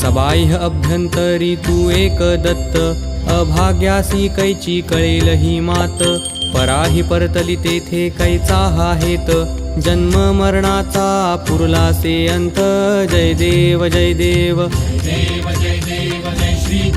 सबाह्य अभ्यंतरी तू एक दत्त। अभाग्यासी कैची कळेल ही मात। पराही परतली तेथे कैचा हा हेत। जन्म मरणाचा पुरलासे अंत। जय देव जय देव। देव जय देव जय श्री